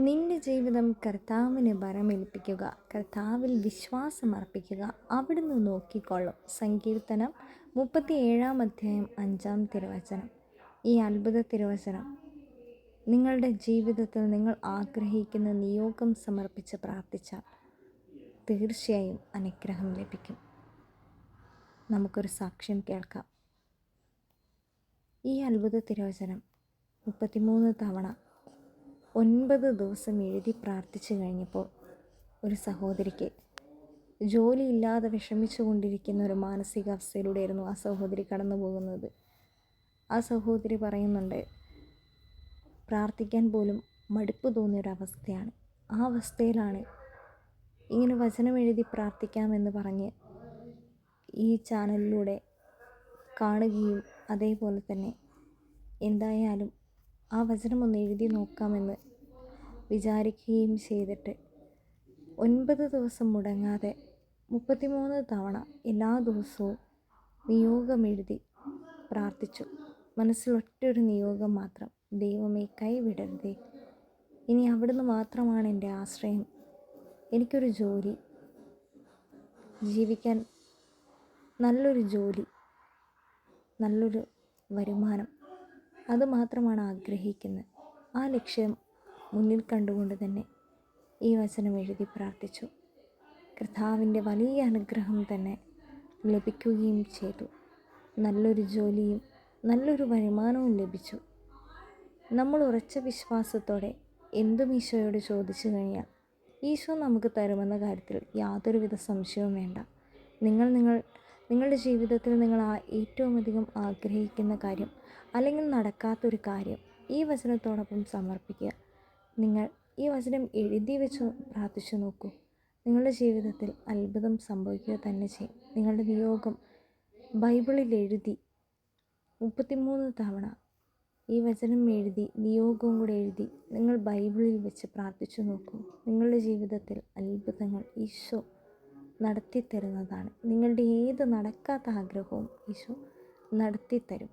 നിന്റെ ജീവിതം കർത്താവിന് ബലമേൽപ്പിക്കുക കർത്താവിൽ വിശ്വാസമർപ്പിക്കുക അവിടുന്ന് നോക്കിക്കൊള്ളും. സങ്കീർത്തനം മുപ്പത്തി ഏഴാം അധ്യായം അഞ്ചാം തിരുവചനം. ഈ അത്ഭുത തിരുവചനം. നിങ്ങളുടെ ജീവിതത്തിൽ നിങ്ങൾ ആഗ്രഹിക്കുന്ന നിയോഗം സമർപ്പിച്ച് പ്രാർത്ഥിച്ചാൽ തീർച്ചയായും അനുഗ്രഹം ലഭിക്കും. നമുക്കൊരു സാക്ഷ്യം കേൾക്കാം. ഈ അത്ഭുത തിരുവചനം മുപ്പത്തിമൂന്ന് തവണ ഒൻപത് ദിവസം എഴുതി പ്രാർത്ഥിച്ചു കഴിഞ്ഞപ്പോൾ ഒരു സഹോദരിക്ക് ജോലിയില്ലാതെ വിഷമിച്ചു കൊണ്ടിരിക്കുന്ന ഒരു മാനസികാവസ്ഥയിലൂടെയായിരുന്നു ആ സഹോദരി കടന്നു പോകുന്നത്. ആ സഹോദരി പറയുന്നുണ്ട് പ്രാർത്ഥിക്കാൻ പോലും മടുപ്പ് തോന്നിയൊരവസ്ഥയാണ് ആ അവസ്ഥയിലാണ് ഇങ്ങനെ വചനം എഴുതി പ്രാർത്ഥിക്കാമെന്ന് പറഞ്ഞ് ഈ ചാനലിലൂടെ കാണുകയും അതേപോലെ തന്നെ എന്തായാലും ആ വചനം ഒന്ന് എഴുതി നോക്കാമെന്ന് വിചാരിക്കുകയും ചെയ്തിട്ട് ഒൻപത് ദിവസം മുടങ്ങാതെ മുപ്പത്തിമൂന്ന് തവണ എല്ലാ ദിവസവും നിയോഗം എഴുതി പ്രാർത്ഥിച്ചു. മനസ്സിൽ ഒറ്റൊരു നിയോഗം മാത്രം ദൈവമേ കൈവിടരുതേ. ഇനി അവിടുന്ന് മാത്രമാണ് എന്റെ ആശ്രയം. എനിക്കൊരു ജോലി. ജീവിക്കാൻ നല്ലൊരു ജോലി. നല്ലൊരു വരുമാനം. അത് മാത്രമാണ് ആഗ്രഹിക്കുന്നത്. ആ ലക്ഷ്യം മുന്നിൽ കണ്ടുകൊണ്ട് തന്നെ ഈ വചനം എഴുതി പ്രാർത്ഥിച്ചു. കർത്താവിന്റെ വലിയ അനുഗ്രഹം തന്നെ ലഭിക്കുകയും ചെയ്തു. നല്ലൊരു ജോലിയും നല്ലൊരു വരുമാനവും ലഭിച്ചു. നമ്മൾ ഉറച്ച വിശ്വാസത്തോടെ എന്തും ഈശോയോട് ചോദിച്ചു കഴിഞ്ഞാൽ ഈശോ നമുക്ക് തരുമെന്ന കാര്യത്തിൽ യാതൊരുവിധ സംശയവും വേണ്ട. നിങ്ങൾ നിങ്ങൾ നിങ്ങളുടെ ജീവിതത്തിൽ നിങ്ങൾ ഏറ്റവും അധികം ആഗ്രഹിക്കുന്ന കാര്യം അല്ലെങ്കിൽ നടക്കാത്തൊരു കാര്യം ഈ വചനത്തോടൊപ്പം സമർപ്പിക്കുക. നിങ്ങൾ ഈ വചനം എഴുതി വെച്ച് പ്രാർത്ഥിച്ചു നോക്കൂ. നിങ്ങളുടെ ജീവിതത്തിൽ അത്ഭുതം സംഭവിക്കുക തന്നെ ചെയ്യും. നിങ്ങളുടെ നിയോഗം ബൈബിളിൽ എഴുതി മുപ്പത്തിമൂന്ന് തവണ ഈ വചനം എഴുതി നിയോഗവും കൂടെ എഴുതി നിങ്ങൾ ബൈബിളിൽ വെച്ച് പ്രാർത്ഥിച്ചു നോക്കൂ. നിങ്ങളുടെ ജീവിതത്തിൽ അത്ഭുതങ്ങൾ ഈശോ നടത്തിത്തരുന്നതാണ്. നിങ്ങളുടെ ഏത് നടക്കാത്ത ആഗ്രഹവും ഈശോ നടത്തിത്തരും.